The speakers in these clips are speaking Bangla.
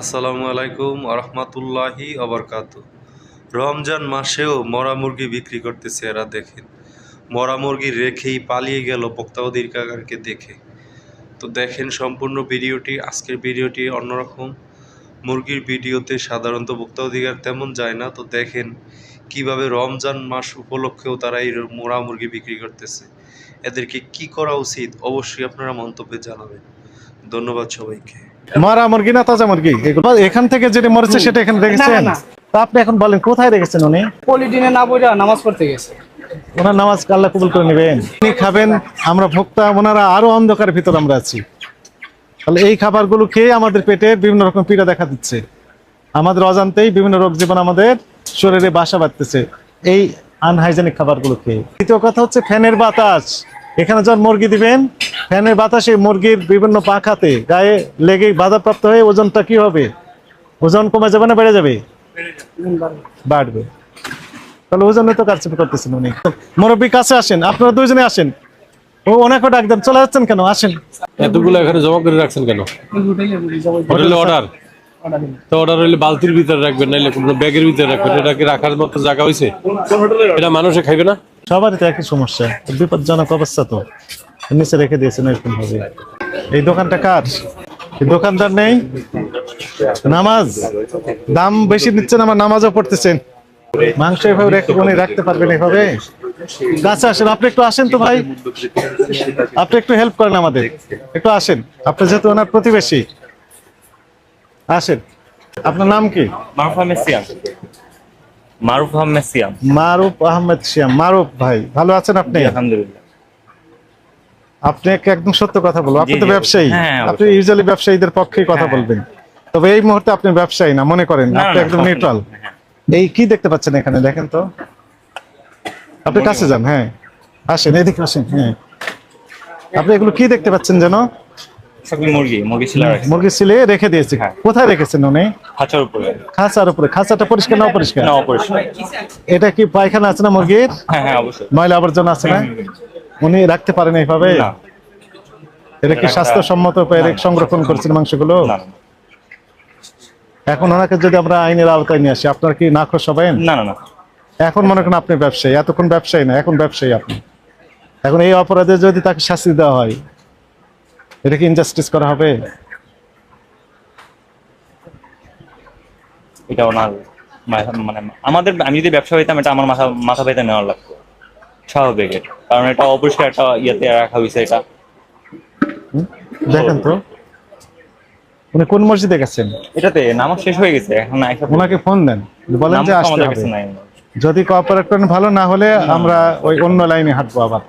আসসালামু আলাইকুম আরহামাতুল্লাহি অবরকাত রমজান মাসেও মরা মুরগি বিক্রি করতেছে এরা, দেখেন। মরা মুরগি রেখেই পালিয়ে গেল বক্তাউদ্দিন কাকারকে দেখে। তো দেখেন সম্পূর্ণ ভিডিওটি, আজকের ভিডিওটি অন্যরকম। মুরগির ভিডিওতে সাধারণত বক্তা অধিকার তেমন যায় না। তো দেখেন কীভাবে রমজান মাস উপলক্ষেও তারা এই মোরা মুরগি বিক্রি করতেছে। এদেরকে কি করা উচিত? অবশ্যই আপনারা মন্তব্যে জানাবেন। ধন্যবাদ সবাইকে। মারা মুরগি না তাজা মুরগি এগুলো এখান থেকে যেটা মরেছে সেটা এখানে রেখেছেন। তা আপনি এখন বলেন কোথায় রেখেছেন উনি? পলিটিনে না বইরা নামাজ পড়তে গেছে। ওনার নামাজ আল্লাহ কবুল করে নেবেন? উনি খাবেন আমরা ভোক্তা ওনারা আরও অন্ধকারের ভিতর আমরা আছি। তাহলে এই খাবারগুলো খেয়ে আমাদের পেটে বিভিন্ন রকম পীড়া দেখা দিচ্ছে। আমাদের অজান্তেই বিভিন্ন রোগ জীবন আমাদের শরীরে বাসা বাঁধতেছে। এই আনহাইজেনিক খাবারগুলো খেয়ে। দ্বিতীয় কথা হচ্ছে ফ্যানের বাতাস। এখানে যখন মুরগি দিবেন ফ্যানের বাতাসে মুরগির বিভিন্ন পাখাতে গায়ে লেগে বাধাপ্রাপ্ত হয়ে ওজনটা কি হবে? ওজন কমে যাবে না বেড়ে যাবে? বাড়বে। তাহলে ওজনে তো কারচুপি করতেছেন উনি। মুরব্বী কাছে আসেন আপনারা দুইজনে আসেন। ও ওনাকে ডাক দেন চলে যাচ্ছেন কেন? আসেন। এতগুলো এখানে জমা করে রাখছেন কেন? হোটেলে অর্ডার তো অর্ডার হইলে বালতির ভিতরে রাখবেন নাইলে কোনো ব্যাগের ভিতরে রাখবেন। এটা কি রাখার মতো জায়গা হয়েছে এটা মানুষে খাইবে না? সবারই তো একই সমস্যা। বিপজ্জনক অবস্থা তো। নিচে রেখে দিয়েছেন এরকম ভাবে। এই দোকানটা কার? দোকানদার নেই? নামাজ? দাম বেশি নিচ্ছেন আমার নামাজও পড়তেছেন। মাংস এভাবে উনি রাখতে পারবেন এভাবে? কাছে আসেন, আপনি একটু আসেন তো ভাই। আপনি একটু হেল্প করেন আমাদের। একটু আসেন। আপনি যেহেতু ওনার প্রতিবেশী। আসেন। আপনার নাম কি? সিয়াম মারুফ আহমেদ সিয়াম। মারুফ আহমেদ শিয়াম মারুফ ভাই ভালো আছেন আপনি? আলহামদুলিল্লাহ। একদম সত্য কথা বলব আপনি তো ব্যবসায়ী। হ্যাঁ, আপনি ইউজুয়ালি ব্যবসায়ীদের পক্ষেই কথা হ্যাঁ। বলবেন। তবে এই মুহূর্তে আপনি ব্যবসায়ী না মনে করেন আপনি একদম নিউট্রাল হ্যাঁ। এই কি দেখতে পাচ্ছেন এখানে দেখেন তো? আপনি কাছে যান হ্যাঁ। আসেন এদিকে আসেন হ্যাঁ। আপনি এগুলো কি দেখতে পাচ্ছেন যেন? সবই মুরগি মুরগি ছিল মুরগি ছিলে রেখে দিয়েছে। হ্যাঁ। কোথায় রেখেছেন উনি? খাঁচার উপরে। খাঁচার উপরে। খাঁচাটা পরিষ্কার না অপরিষ্কার? না অপরিষ্কার। এটা কি পায়খানা আছে না মুরগির? হ্যাঁ হ্যাঁ অবশ্যই। ময়লা আবর্জনা আছে না? উনি রাখতে পারেন এইভাবে? না। এটা কি স্বাস্থ্যসম্মত উপায়ে সংরক্ষণ করছেন মাংসগুলো? না। এখন ওনাকে যদি আমরা আইনের আওতায় নিয়ে আসি আপনার কি হবেন? না না না। এখন মনে করেন আপনি ব্যবসায়ী। এতক্ষণ ব্যবসায়ী না এখন ব্যবসায়ী আপনি। এখন এই অপরাধে যদি তাকে শাস্তি দেওয়া হয় এটা কি ইনজাস্টিস করা হবে? এটা ওনার মানে আমাদের আমি যদি ব্যবসা হইতাম এটা আমার মাথা মাথা পেতে নেওয়ার লাগতো। স্বাভাবিক। কারণ এটা অপরিষ্কার একটা ইয়েতে রাখা হয়েছে এটা? দেখেন তো। উনি কোন মসজিদে গেছেন? এটাতে নামাজ শেষ হয়ে গেছে এখন ওনাকে ফোন দেন। বলেন যে আসতে হবে। নাই। যদি কোঅপারেট করেন ভালো না হলে আমরা ওই অন্য লাইনে হাঁটবো আবার।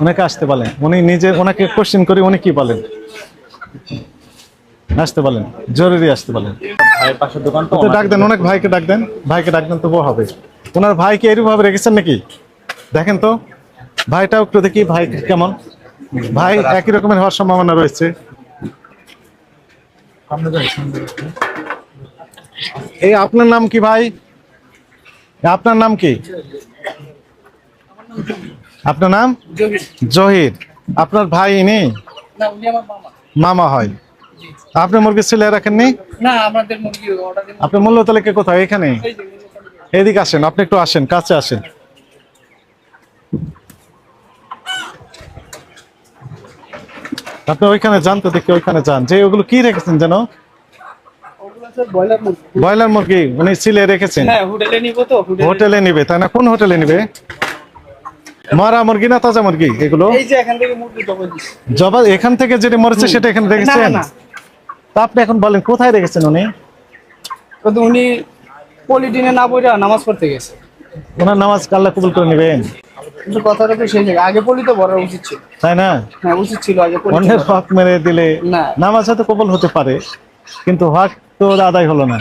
ওনাকে আসতে বলেন। উনি নিজে ওনাকে কোশ্চেন করি উনি কি বলেন? আসতে বলেন জরুরি আসতে বলেন। ডাক দেন অনেক ভাইকে ডাক দেন ভাইকে ডাক দেন তবুও হবে। ওনার ভাইকে এরকম ভাবে রেখেছেন নাকি? দেখেন তো ভাইটাও একটু দেখি ভাই কেমন? ভাই একই রকমের হওয়ার সম্ভাবনা রয়েছে। এই আপনার নাম কি ভাই? আপনার নাম কি? আপনার নাম? জহির। আপনার ভাই ইনি? মামা। হয়। আপনি মুরগি ছিলে রাখেননি? না আমাদের মুরগি অর্ডার আপনি মূল্য তালিকা কোথায়? এখানে? এদিকে আসেন আপনি একটু আসেন কাছে আসেন। আপনি ওইখানে যান তো দেখি ওইখানে যান। যে ওগুলো কি রেখেছেন যেন? ব্রয়লার মুরগি। উনি সিলে রেখেছেন। হ্যাঁ হোটেলে নিবে তাই না? কোন হোটেলে নিবে? মরা মুরগি না তাজা মুরগি? এগুলো? এই যে এখান থেকে মুরগি জবাই জবা এখান থেকে যেটা মরেছে সেটা এখানে রেখেছেন না। তা আপনি এখন বলেন কোথায় রেখেছেন উনি? কিন্তু উনি পলিটিনে না বইরা নামাজ পড়তে গেছে। ওনার নামাজ আল্লাহ কবুল করে নেবেন। কিন্তু কথাটা তো সেই জায়গায় আগে পলি তো বড় উচিত ছিল। তাই না? হ্যাঁ উচিত ছিল আগে পলি অন্যের হক মেরে দিলে না। নামাজ হয়তো কবল হতে পারে কিন্তু হক তো আদায় হলো না।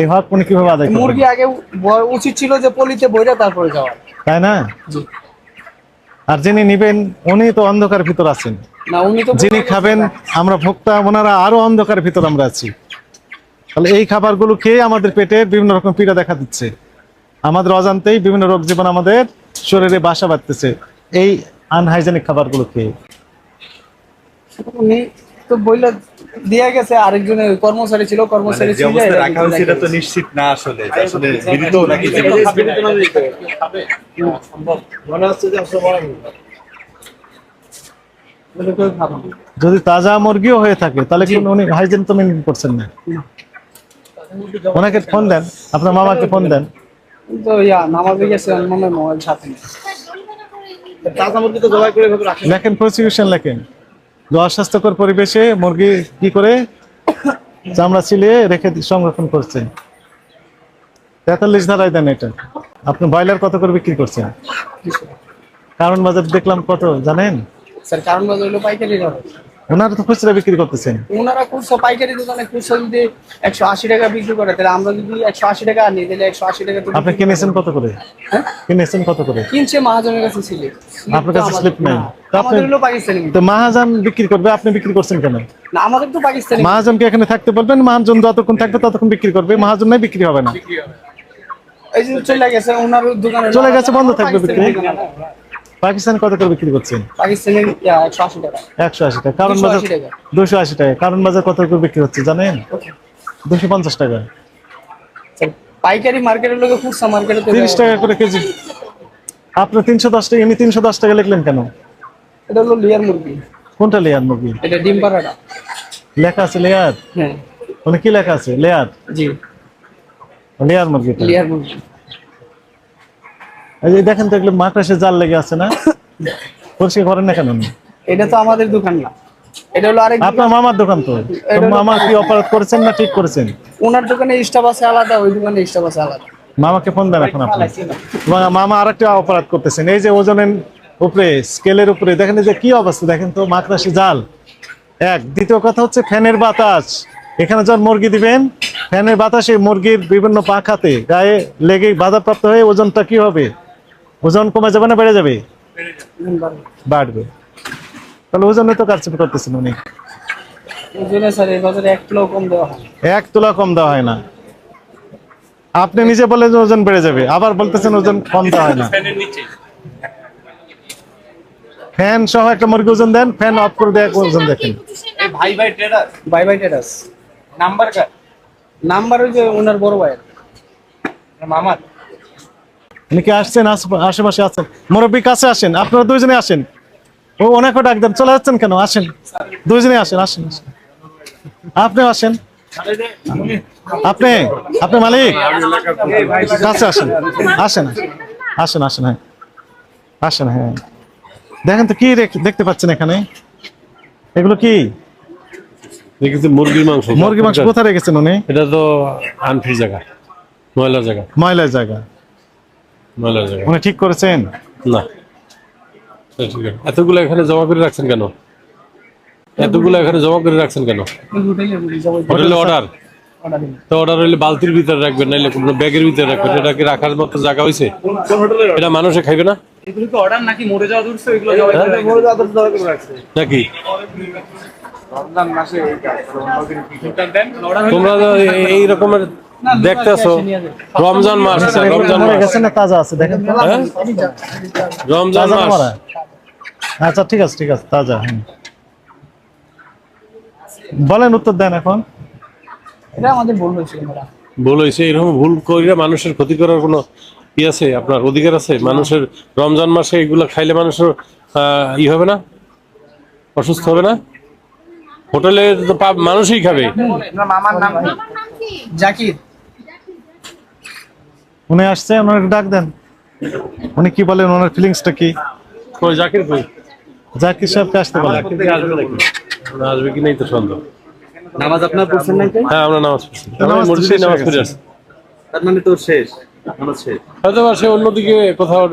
এই হক উনি কীভাবে আদায় মুরগি আগে উচিত ছিল যে পলিতে বইরা তারপরে যাওয়া। তাই না। আর যিনি নিবেন উনি তো অন্ধকার ভিতর আছেন। উনি তো যিনি খাবেন আমরা ভোক্তা ওনারা আরও অন্ধকার ভিতর আমরা আছি। তাহলে এই খাবারগুলো খেয়ে আমাদের পেটে বিভিন্ন রকম পীড়া দেখা দিচ্ছে। আমাদের অজান্তেই বিভিন্ন রোগ জীবন আমাদের শরীরে বাসা বাঁধতেছে। এই আনহাইজেনিক খাবারগুলো খেয়ে। উনি তো দিয়ে গেছে আরেকজনের কর্মচারী ছিল কর্মচারী মানে যে ছিল রাখা হয়েছে এটা তো নিশ্চিত না আসলে। যে আসলে নাকি যদি তাজা মুরগিও হয়ে থাকে তাহলে কি উনি হাইজিন তো মেনটেন করছেন না। ওনাকে ফোন দেন আপনার মামাকে ফোন দেন। তো ইয়া নামাজে গেছে মনে মোবাইল সাথে নেই। লেখেন প্রসিকিউশন লেখেন। যে অস্বাস্থ্যকর পরিবেশে মুরগি কি করে চামড়া ছিলিয়ে রেখে সংরক্ষণ করছে। তেতাল্লিশ ধারায় দেন এটা। আপনি ব্রয়লার কত করে বিক্রি করছেন? কারণ বাজার দেখলাম কত জানেন? স্যার কারণ বাজার হলো পাইকারি ওনারা তো খুচরা বিক্রি করতেছেন। ওনারা খুচরো পাইকারি দোকানে খুচরো যদি একশো আশি টাকা বিক্রি করে তাহলে আমরা যদি একশো আশি টাকা নিই তাহলে একশো আশি টাকা আপনি কিনেছেন কত করে? হ্যাঁ? কিনেছেন কত করে? কিনছে মহাজনের কাছে ছিল আপনার কাছে স্লিপ নেই। আমাদের হলো পাকিস্তানি। তো মহাজন বিক্রি করবে আপনি বিক্রি করছেন কেন? না আমাদের তো পাকিস্তানি। মহাজনকে এখানে থাকতে বলবেন মহাজন যতক্ষণ থাকবে ততক্ষণ বিক্রি করবে। মহাজন নাই বিক্রি হবে না। এই যে চলে গেছে ওনার দোকানে। চলে গেছে, বন্ধ থাকবে বিক্রি। পাকিস্তান কত করে বিক্রি করছেন? পাকিস্তানি একশো আশি টাকা। কারণ বাজার টাকা। কারণ বাজার কত করে বিক্রি হচ্ছে জানেন? দুশো পঞ্চাশ টাকা। পাইকারি মার্কেটের মার্কেটে টাকা করে কেজি। আপনার তিনশো দশ টাকা এমনি তিনশো দশ টাকা লিখলেন কেন? এটা হলো লিয়ার মুরগি। কোনটা লেয়ার মুরগি? এটা ডিম পাড়াটা। লেখা আছে লেয়ার? হ্যাঁ। মানে কি লেখা আছে? লেয়ার? জি। লেয়ার মুরগি লিয়ার মুরগি। এই যে দেখেন তো এগুলো মাকড়াসে জাল লেগে আছে না? পরিষ্কার করেন না কেন? এটা তো আমাদের দোকান না। এটা হলো আরেক আপনার মামার দোকান তো। মামা কি অপারেট করেছেন না ঠিক করেছেন? ওনার দোকানে স্টাফ আছে আলাদা ওই দোকানে স্টাফ আছে আলাদা। মামাকে ফোন দেন এখন আপনি। মামা আরেকটা অপরাধ করতেছেন। এই যে ওজনের উপরে স্কেলের উপরে দেখেন যে কি অবস্থা দেখেন তো মাকড়াসি জাল। এক দ্বিতীয় কথা হচ্ছে ফ্যানের বাতাস। এখানে যখন মুরগি দিবেন ফ্যানের বাতাসে মুরগির বিভিন্ন পাখাতে গায়ে লেগে বাধাপ্রাপ্ত হয়ে ওজনটা কি হবে? ওজন কমে যাবে না বেড়ে যাবে? বাড়বে। তাহলে ওজনে তো কারচুপি করতেছেন উনি। এক তোলা কম দেওয়া হয় না। আপনি নিজে বলেন যে ওজন বেড়ে যাবে আবার বলতেছেন ওজন কম দেওয়া হয় না। ফ্যান সহ একটা মুরগি ওজন দেন ফ্যান অফ করে দেয় ওজন দেখেন। ভাই ভাই ট্রেডার ভাই ভাই ট্রেডার্স নাম্বার কার? নাম্বার ওই যে ওনার বড় ভাইয়ের। মামার। উনি কি আসছেন? আশে- আশেপাশে আছেন। মুরব্বী কাছে আসেন। আপনারা দুইজনে আসেন। ও ওনাকে ডাক দেন। চলে যাচ্ছেন কেন? আসেন। দুইজনে আসেন আসেন। আপনিও আসেন। আপনি আপনি মালিক? কাছে আসেন। আসেন আসেন আসেন হ্যাঁ। আসেন হ্যাঁ। দেখেন তো কি দেখতে পাচ্ছেন এখানে? এগুলো কি? মুরগির মাংস। মুরগি মাংস কোথায় রেখেছেন উনি? এটা তো আনফ্রি জায়গা ময়লা জায়গা। ময়লার জায়গা ময়লা জায়গা। উনি ঠিক করেছেন? না। এতগুলো এখানে জমা করে রাখছেন কেন? এতগুলো এখানে জমা করে রাখছেন কেন? হোটেলে অর্ডার তো অর্ডার হইলে বালতির ভিতরে রাখবেন নাইলে কোনো ব্যাগের ভিতরে রাখবেন। এটা কি রাখার মতো জায়গা হয়েছে এটা মানুষে খাইবে না? অর্ডার নাকি মরে যাওয়া দূরছে এগুলো নাকি? রমজান মাসে অর্ডার তোমরা এই রকমের দেখতেছো? রমজান মাস আছে, রমজান মাস। না তাজা আছে দেখেন। হ্যাঁ? রমজান মাস। আচ্ছা ঠিক আছে ঠিক আছে তাজা বলেন উত্তর দেন এখন। এটা আমাদের ভুল হয়েছিল ভুল হয়েছে এরকম ভুল করিলে মানুষের ক্ষতি করার কোনো ই আছে? আপনার অধিকার আছে? মানুষের রমজান মাসে এগুলো খাইলে মানুষের আহ, ই হবে না? অসুস্থ হবে না? হোটেলে তো মানুষই খাবে। মামার নাম জাকির। উনি আসছে ওনার ডাক দেন। উনি কি বলেন ওনার ফিলিংসটা কি? কই জাকির কই? জাকির সাহেবকে আসতে বলেন। আসবে কি নেই তো সন্দেহ। নামাজ আপনার পড়ছেন নাকি হ্যাঁ আমরা নামাজ পড়ছি। নামাজ আমরা মসজিদে নামাজ পড়ে। আসছি। তার মানে তো শেষ এখনও শেষ। হয়তো আসে সে অন্যদিকে কোথাও